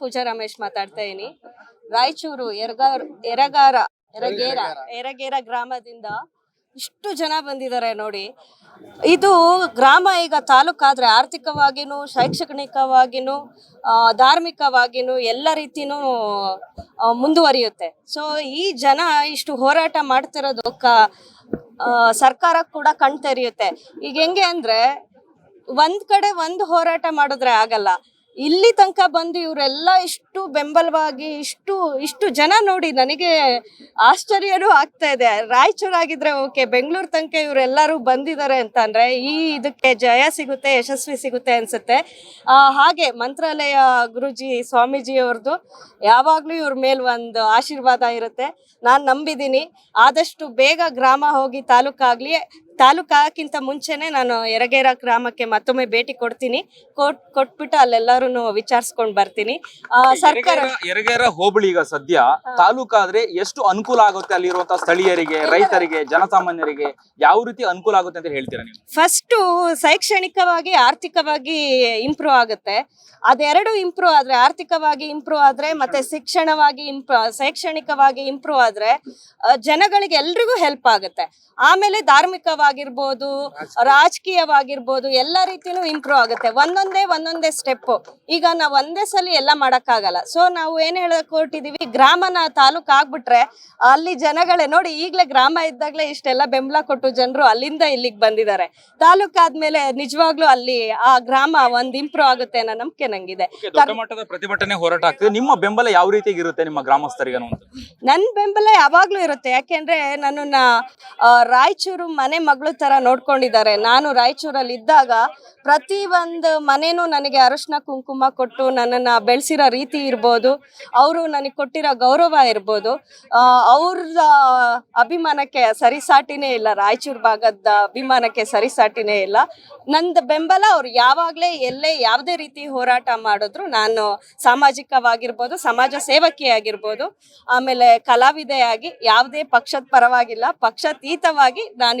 ಪೂಜಾ ರಮೇಶ್ ಮಾತಾಡ್ತಾ ಇದೀನಿ. ರಾಯಚೂರು ಎರಗಾರ ಎರಗಾರ, ಎರಗೇರ ಎರಗೇರ ಗ್ರಾಮದಿಂದ ಇಷ್ಟು ಜನ ಬಂದಿದ್ದಾರೆ ನೋಡಿ. ಇದು ಗ್ರಾಮ ಈಗ ತಾಲೂಕಾದ್ರೆ ಆರ್ಥಿಕವಾಗಿನೂ, ಶೈಕ್ಷಣಿಕವಾಗಿನೂ ಧಾರ್ಮಿಕವಾಗಿನೂ ಎಲ್ಲ ರೀತಿನೂ ಮುಂದುವರಿಯುತ್ತೆ. ಸೊ ಈ ಜನ ಇಷ್ಟು ಹೋರಾಟ ಮಾಡ್ತಿರೋದು ಕ ಸರ್ಕಾರ ಕೂಡ ಕಣ್ ತೆರೆಯುತ್ತೆ ಈಗ ಹೆಂಗೆ ಅಂದ್ರೆ ಒಂದ್ ಕಡೆ ಒಂದು ಹೋರಾಟ ಮಾಡಿದ್ರೆ ಆಗಲ್ಲ. ಇಲ್ಲಿ ತನಕ ಬಂದು ಇವರೆಲ್ಲ ಇಷ್ಟು ಬೆಂಬಲವಾಗಿ, ಇಷ್ಟು ಇಷ್ಟು ಜನ ನೋಡಿ ನನಗೆ ಆಶ್ಚರ್ಯನೂ ಆಗ್ತಾ ಇದೆ. ರಾಯಚೂರಾಗಿದ್ರೆ ಓಕೆ, ಬೆಂಗಳೂರು ತನಕ ಇವರೆಲ್ಲರೂ ಬಂದಿದ್ದಾರೆ ಅಂತ ಅಂದ್ರೆ ಈ ಇದಕ್ಕೆ ಜಯ ಸಿಗುತ್ತೆ, ಯಶಸ್ವಿ ಸಿಗುತ್ತೆ ಅನ್ಸುತ್ತೆ. ಹಾಗೆ ಮಂತ್ರಾಲಯ ಗುರುಜಿ ಸ್ವಾಮೀಜಿ ಅವ್ರದ್ದು ಯಾವಾಗ್ಲೂ ಇವ್ರ ಮೇಲೆ ಒಂದು ಆಶೀರ್ವಾದ ಇರುತ್ತೆ. ನಾನು ನಂಬಿದ್ದೀನಿ ಆದಷ್ಟು ಬೇಗ ಗ್ರಾಮ ಹೋಗಿ ತಾಲೂಕಾಗ್ಲಿ ತಾಲೂಕಾಗಿಂತ ಮುಂಚೆನೆ ನಾನು ಎರಗೇರ ಗ್ರಾಮಕ್ಕೆ ಮತ್ತೊಮ್ಮೆ ಭೇಟಿ ಕೊಡ್ತೀನಿ. ಕೊಟ್ ಕೊಟ್ಬಿಟ್ಟು ಅಲ್ಲೆಲ್ಲರೂ ವಿಚಾರಿಸ್ಕೊಂಡ್ ಬರ್ತೀನಿ. ಆ, ಸರ್ಕಾರ ಯರಗೇರ- ಯರಗೇರ ಹೋಬಳಿ ಈಗ ಸದ್ಯ. ತಾಲೂಕಾದ್ರೆ ಎಷ್ಟು ಅನುಕೂಲ ಆಗುತ್ತೆ ಅಲ್ಲಿರುವಂತ ಸ್ಥಳೀಯರಿಗೆ ರೈತರಿಗೆ ಜನಸಾಮಾನ್ಯರಿಗೆ? ಯಾವ ರೀತಿ ಅನುಕೂಲ ಆಗುತ್ತೆ ಅಂತ ಹೇಳ್ತೀರಾ ನೀವು? ಫಸ್ಟು ಶೈಕ್ಷಣಿಕವಾಗಿ ಆರ್ಥಿಕವಾಗಿ ಇಂಪ್ರೂವ್ ಆಗುತ್ತೆ. ಅದೆರಡು ಇಂಪ್ರೂವ್ ಆದ್ರೆ ಆರ್ಥಿಕವಾಗಿ ಇಂಪ್ರೂವ್ ಆದ್ರೆ ಮತ್ತೆ ಶಿಕ್ಷಣವಾಗಿ ಇಂಪ್ರೂವ್ ಶೈಕ್ಷಣಿಕವಾಗಿ ಇಂಪ್ರೂವ್ ಆದ್ರೆ ಆ, ಜನಗಳಿಗೆ ಎಲ್ರಿಗೂ ಹೆಲ್ಪ್ ಆಗುತ್ತೆ. ಆಮೇಲೆ ಧಾರ್ಮಿಕವಾಗಿರ್ಬೋದು ರಾಜಕೀಯವಾಗಿರ್ಬೋದು ಎಲ್ಲ ರೀತಿಯೂ ಇಂಪ್ರೂವ್ ಆಗುತ್ತೆ. ಒಂದೊಂದೇ ಒಂದೊಂದೇ ಸ್ಟೆಪ್ ಈಗ ನಾವು ಒಂದೇ ಸಲ ಎಲ್ಲ ಮಾಡೋಕ್ಕಾಗಲ್ಲ. ಸೊ ನಾವು ಏನ್ ಹೇಳಕ್ ಹೊರಟಿದೀವಿ? ಗ್ರಾಮನ ತಾಲೂಕ್ ಆಗ್ಬಿಟ್ರೆ ಅಲ್ಲಿ ಜನಗಳೇ ನೋಡಿ ಈಗಲೇ ಗ್ರಾಮ ಇದ್ದಾಗಲೇ ಇಷ್ಟೆಲ್ಲ ಬೆಂಬಲ ಕೊಟ್ಟು ಜನರು ಅಲ್ಲಿಂದ ಇಲ್ಲಿಗೆ ಬಂದಿದ್ದಾರೆ. ತಾಲೂಕ್ ಆದ್ಮೇಲೆ ನಿಜವಾಗ್ಲೂ ಅಲ್ಲಿ ಆ ಗ್ರಾಮ ಒಂದ್ ಇಂಪ್ರೂವ್ ಆಗುತ್ತೆ ಅನ್ನೋ ನಂಬಿಕೆ ನಂಗಿದೆ. Okay, ದೊಡ್ಡ ಮಟ್ಟದ ಪ್ರತಿಭಟನೆ ಹೋರಾಟ ಆಗ್ತದೆ. ನಿಮ್ಮ ಬೆಂಬಲ ಯಾವ ರೀತಿ ಇರುತ್ತೆ ನಿಮ್ಮ ಗ್ರಾಮಸ್ಥರಿಗೆ ನನ್ನ ನನ್ ಬೆಂಬಲ ಯಾವಾಗ್ಲೂ ಇರುತ್ತೆ. ಯಾಕೆಂದ್ರೆ ನನ್ನನ್ನ ರಾಯಚೂರು ಮನೆ ಮಗಳು ತರ ನೋಡ್ಕೊಂಡಿದ್ದಾರೆ. ನಾನು ರಾಯಚೂರಲ್ಲಿ ಇದ್ದಾಗ ಪ್ರತಿ ಒಂದು ಮನೇನೂ ನನಗೆ ಅರಶಿನ ಕುಂಕುಮ ಕೊಟ್ಟು ನನ್ನನ್ನ ಬೆಳೆಸಿರೋ ರೀತಿ ಇರ್ಬೋದು. ಅವರು ನನಗೆ ಕೊಟ್ಟಿರೋ ಗೌರವ ಇರ್ಬೋದು. ಅವ್ರ ಅಭಿಮಾನಕ್ಕೆ ಸರಿಸಾಟಿನೇ ಇಲ್ಲ. ರಾಯಚೂರು ಭಾಗದ ಅಭಿಮಾನಕ್ಕೆ ಸರಿಸಾಟಿನೇ ಇಲ್ಲ. ನಂದು ಬೆಂಬಲ ಅವ್ರು ಯಾವಾಗಲೇ ಎಲ್ಲೇ ಯಾವುದೇ ರೀತಿ ಹೋರಾಟ ಮಾಡಿದ್ರು ನಾನು ಸಾಮಾಜಿಕವಾಗಿರ್ಬೋದು, ಸಮಾಜ ಸೇವಕಿಯಾಗಿರ್ಬೋದು, ಆಮೇಲೆ ಕಲಾವಿದೆಯಾಗಿ ಯಾವುದೇ ಪಕ್ಷದ ಪರವಾಗಿಲ್ಲ. ಪಕ್ಷಾತೀತವಾಗಿ ನಾನು